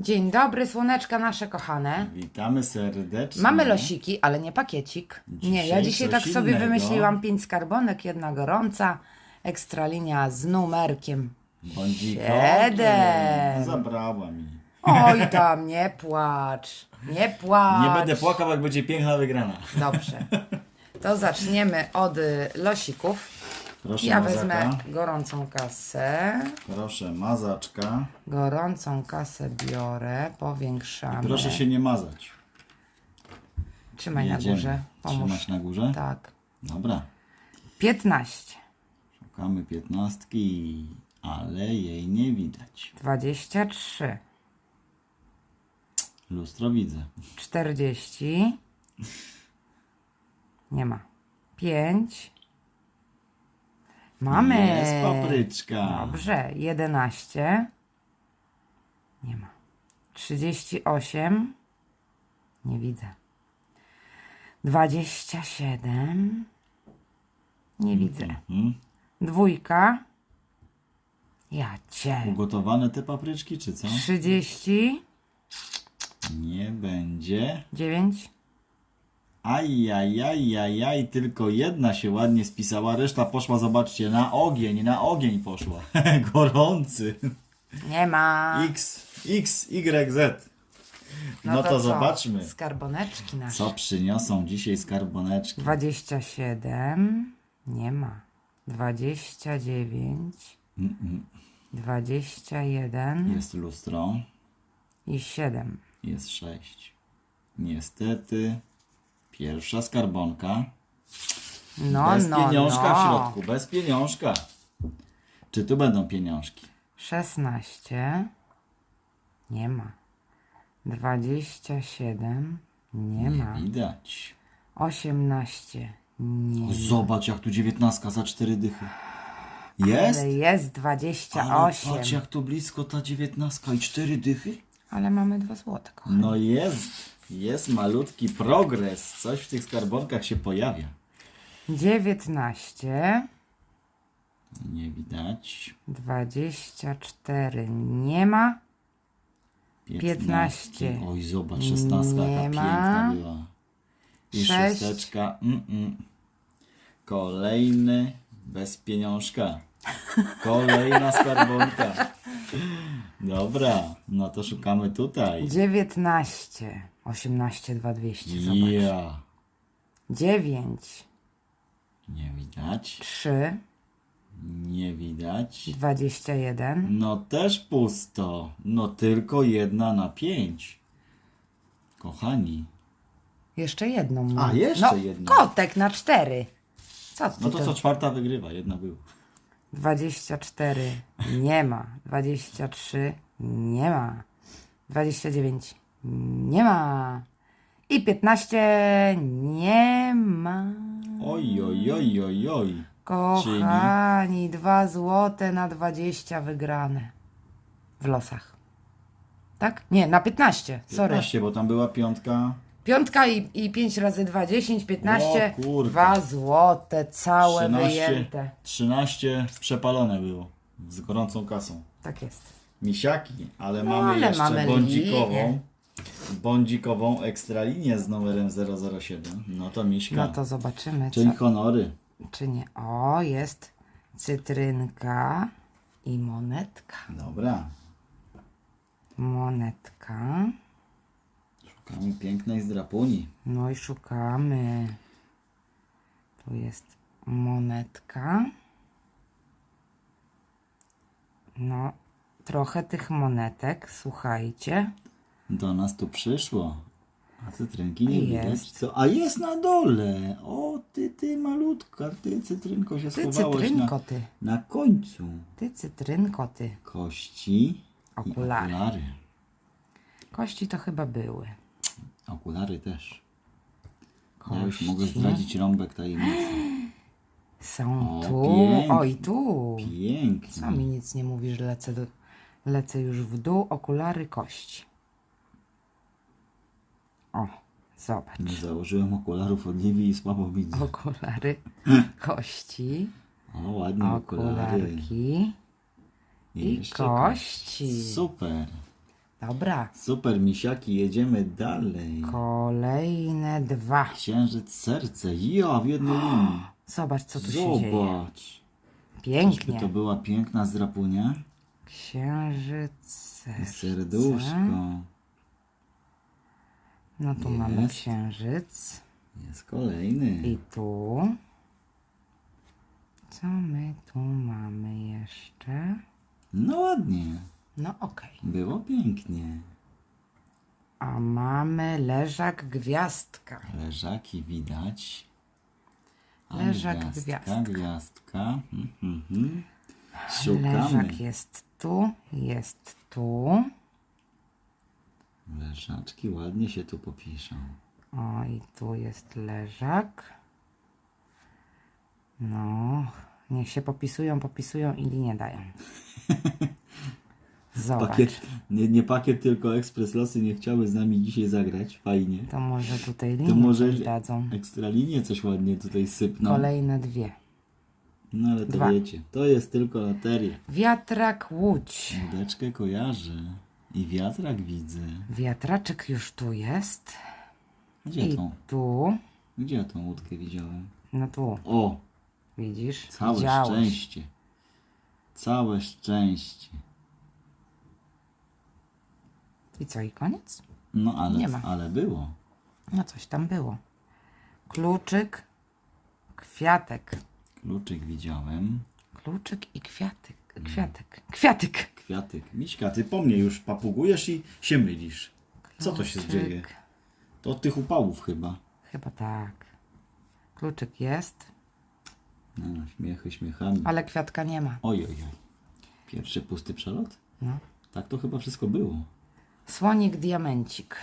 Dzień dobry, słoneczka nasze kochane. Witamy serdecznie. Mamy losiki, ale nie pakiecik. nie, ja Dzisiaj dzisiaj tak sobie innego. wymyśliłam pięć skarbonek, jedna gorąca, ekstralinia z numerkiem. Siedem. Zabrała mi. Oj tam, nie płacz, nie płacz. Nie będę płakał, jak będzie piękna wygrana. Dobrze. To zaczniemy od y, losików. Proszę Ja wezmę gorącą kasę. Proszę mazaczka. Gorącą kasę biorę, powiększamy. Proszę się nie mazać. Trzymaj Jedziemy. na górze. Pomóż. Trzymać na górze? Tak. Dobra. 15, Szukamy piętnastki, ale jej nie widać. 23, Lustro widzę. 40. Nie ma. 5. Mamy. Jest papryczka. Dobrze. 11. Nie ma. 38. Nie widzę. 27. Nie widzę. Mhm. Dwójka. Ja cię. Ugotowane te papryczki, czy co? 30. Nie będzie. 9. Ajajajajaj, tylko jedna się ładnie spisała, reszta poszła, zobaczcie, na ogień, na ogień poszła. Gorący. Nie ma. X, X, Y, Z. No, to, co? zobaczmy, Skarboneczki nasze. co przyniosą dzisiaj skarboneczki. 27. Nie ma. 29. 21 Jest lustro, i 7. jest sześć. Niestety, pierwsza skarbonka. No, bez no, pieniążka no. w środku, bez pieniążka. Czy tu będą pieniążki? 16. Nie ma. 27. Nie ma. Widać. 18. Nie. Zobacz, jak tu dziewiętnastka za cztery dychy. Jest? Ale jest Ale 28. patrz, jak tu blisko ta dziewiętnastka i cztery dychy. Ale mamy 2 złote. kochani. No jest, jest malutki progres. Coś w tych skarbonkach się pojawia. 19. Nie widać. 24. Nie ma. 15. Oj, zobacz, szesnastka Nie jaka ma. piękna była. I Sześć. szósteczka. Mm -mm. Kolejny bez pieniążka. Kolejna skarbonka. Dobra, no to szukamy tutaj. 19. 18, 200. Zobacz. Ja. 9. Nie widać. 3. Nie widać. 21. No też pusto. No tylko jedna na pięć. Kochani. Jeszcze jedną mam. A, jeszcze no, jedną. Kotek na 4. Co ty No to co czwarta wygrywa, jedna była. 24. Nie ma. 23. Nie ma. 29. Nie ma. I 15. Nie ma. Oj, oj, oj, oj, oj. Kochani, 2 złote na 20 wygrane. W losach. Tak? Nie, na 15. Sorry. 15, bo tam była piątka. Piątka i, i 5 razy 2, 10, 15. O kurde. 2 złote, całe 13, wyjęte. 13 przepalone było. Z gorącą kasą. Tak jest. Misiaki, ale No, mamy ale jeszcze mamy linię. Bądzikową ekstralinię z numerem 007. No to miśka. No to zobaczymy, Czyli co, honory. czy nie. O, jest cytrynka i monetka. Dobra. Monetka. Szukamy pięknej zdrapuni. No i szukamy. Tu jest monetka. No, trochę tych monetek, słuchajcie. Do nas tu przyszło. A cytrynki nie Jest. widać. Co? A jest na dole. O, ty, ty malutka. Ty, cytrynko się Ty schowałeś cytrynko, na, ty. na końcu. Ty cytrynko, ty. Kości Okulary. i okulary. Kości to chyba były. Okulary też. Ja już Kości. mogę zdradzić rąbek tajemnicy. Są O, tu. pięknie. Oj, tu. Pięknie. mi nic nie mówisz, lecę, do, lecę już w dół. Okulary, kości. O, zobacz. Nie założyłem okularów od Liwi i słabo widzę. Okulary, kości, O, ładnie okulary. okularki i Jeszcze kości. Super. Dobra. Super, misiaki, jedziemy dalej. Kolejne dwa. Księżyc, serce. Ja, w jednej linii. Zobacz, co tu się dzieje. Zobacz. Czyżby Pięknie. to była piękna zdrapunia? Księżyc, I serce. serduszko. No tu mamy Jest. księżyc. Jest kolejny. I tu. Co my tu mamy jeszcze? No ładnie. No okej. Było pięknie. A mamy leżak gwiazdka. Leżaki widać. A Leżak, gwiazdka. gwiazdka. Mhm, mhm. Szukamy. Leżak jest tu, jest tu. Leżaczki ładnie się tu popiszą. O, i tu jest leżak. No, niech się popisują, popisują i linię dają. Zobacz. Pakiet, nie, nie pakiet, tylko ekspres losy nie chciały z nami dzisiaj zagrać. Fajnie. To może tutaj To linię może coś dadzą. ekstra linię coś ładnie tutaj sypną. Kolejne dwie. No ale to Dwa. wiecie, to jest tylko loteria. Wiatrak Łódź. Łódeczkę kojarzę. I wiatrak widzę. Wiatraczek już tu jest. Gdzie I tą? tu. Gdzie ja tą łódkę widziałem? No tu, O! widzisz? Całe Widziałeś. szczęście. Całe szczęście. I co, i koniec? No ale, Nie ma. ale było. No coś tam było. Kluczyk, kwiatek. Kluczyk widziałem. Kluczyk i kwiatek. Kwiatek. Kwiatek. Kwiatek. Miśka, ty po mnie już papugujesz i się mylisz. Co to się Kluczyk. dzieje? To od tych upałów chyba. Chyba tak. Kluczyk jest, No, śmiechy śmiechami. ale kwiatka nie ma. Oj, oj, oj. Pierwszy pusty przelot? No. Tak to chyba wszystko było. Słonik, diamencik.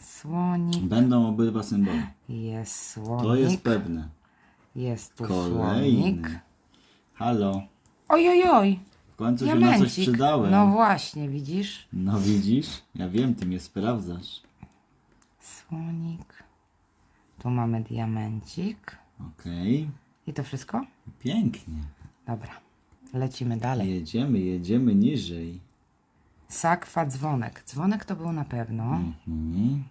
Słonik, Będą obydwa symbole. jest słonik. To jest pewne. Jest tu Kolejny. słonik. Halo. Oj, oj, oj. W końcu się na coś Diamencik. przydałem. No właśnie, widzisz? No widzisz? Ja wiem, ty mnie sprawdzasz. Słonik. Tu mamy diamencik. Okej. I to wszystko? Pięknie. Dobra. Lecimy dalej. Jedziemy, jedziemy niżej. Sakwa, dzwonek. Dzwonek to był na pewno. Mhm.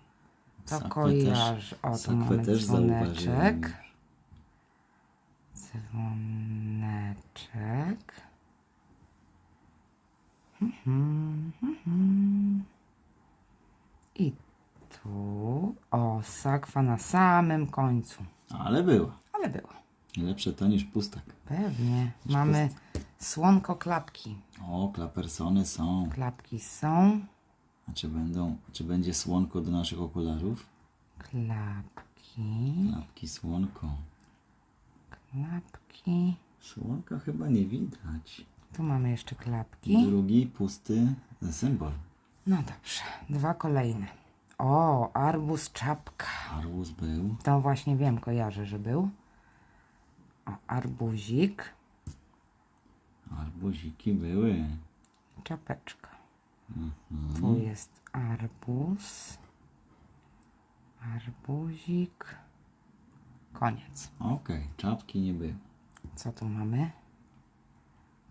To Sakwę kojarzy. O, tu sakwę mamy też zauważyłem dzwoneczek. Dzwoneczek. I tu. O, sakwa na samym końcu. Ale była. Ale było. Lepsze to niż pustak. Pewnie. Mamy słonko klapki. O, klapersony są. Klapki są. A czy będą, czy będzie słonko do naszych okularów? Klapki. Klapki słonko. Klapki. Słonka chyba nie widać. Tu mamy jeszcze klapki. Drugi pusty symbol. No dobrze. Dwa kolejne. O, arbuz czapka. Arbuz był. To właśnie wiem, kojarzę, że był. O, arbuzik. Arbuziki były. Czapeczka. Mhm. Tu jest arbuz. Arbuzik. Koniec. Okej, czapki nie były. Co tu mamy?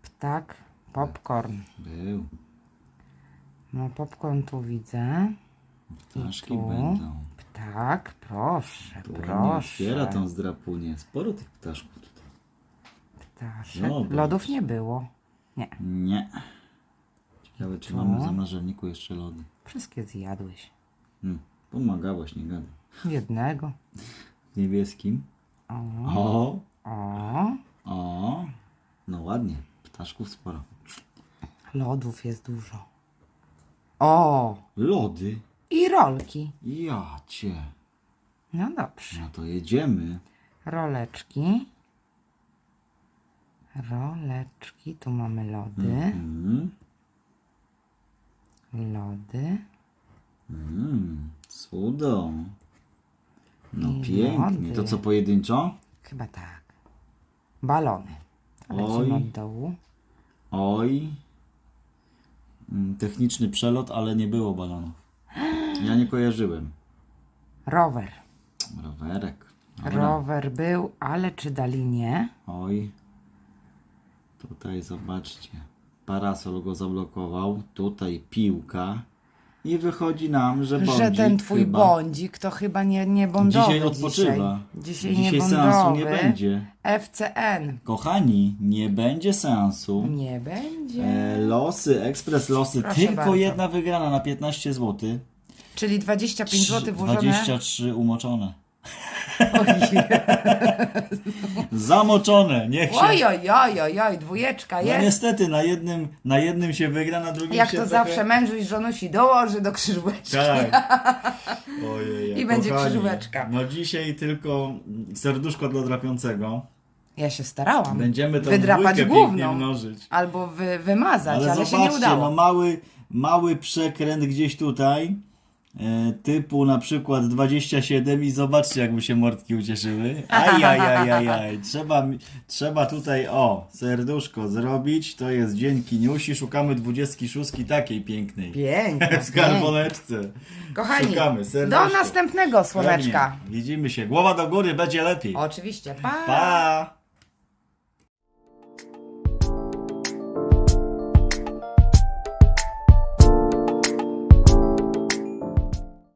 Ptak, popcorn. Był. No, popcorn tu widzę. Ptaszki tu? będą. Ptak, proszę, Tu ładnie proszę. otwiera tą zdrapunię. Sporo tych ptaszków tutaj. Ptaszek. Zobacz. Lodów nie było. Nie, Nie. Ciekawe, czy mamy w zamrażalniku jeszcze lody. wszystkie zjadłeś. Hmm. Nie gadaj. Jednego. Niebieskim. O, O, o. No ładnie. Ptaszków sporo. Lodów jest dużo. O, Lody. i rolki. Ja cię. No dobrze. No to jedziemy. Roleczki. Roleczki. Tu mamy lody. Mm. Lody. Mm. Cudo. No pięknie. To co pojedynczo? Chyba tak. Balony. Lecimy Oj. od dołu. Oj. Mm, Techniczny przelot, ale nie było balonów. Ja nie kojarzyłem. Rower. Rowerek. Dobra. Rower był, ale czy dali nie? Oj. Tutaj zobaczcie. Parasol go zablokował. Tutaj piłka. I wychodzi nam, że Że bądzik ten twój chyba bądzik to chyba nie, nie bondowy dzisiaj odpoczywa. Dzisiaj, Dzisiaj nie seansu nie będzie. FCN. Kochani, nie będzie seansu. Nie będzie. E, losy, ekspres losy, Proszę tylko bardzo. jedna wygrana na 15 zł. Czyli 25 zł włożone. 23 umoczone. Zamoczone, niech się... oj, oj, oj, oj, oj, dwójeczka No jest. niestety, na jednym, na jednym się wygra, na drugim Jak się to trochę... zawsze mężuś żonusi dołoży do krzyżóweczki. Tak. Ojej, I będzie krzyżóweczka. No dzisiaj tylko serduszko dla drapiącego. Ja się starałam. Będziemy tą Wydrapać dwójkę główną. mnożyć. Albo wy, wymazać, ale, się nie zobaczcie, udało. no mały, mały przekręt gdzieś tutaj, typu na przykład 27 i zobaczcie jak mu się mordki ucieszyły. Ajajajajaj, trzeba, trzeba tutaj, o, serduszko zrobić, to jest dzień kiniusi, szukamy 26 takiej pięknej. Pięknie. W skarboneczce. Kochani, Szukamy, do następnego słoneczka. Pewnie. Widzimy się. Głowa do góry, będzie lepiej. Oczywiście. Pa. Pa!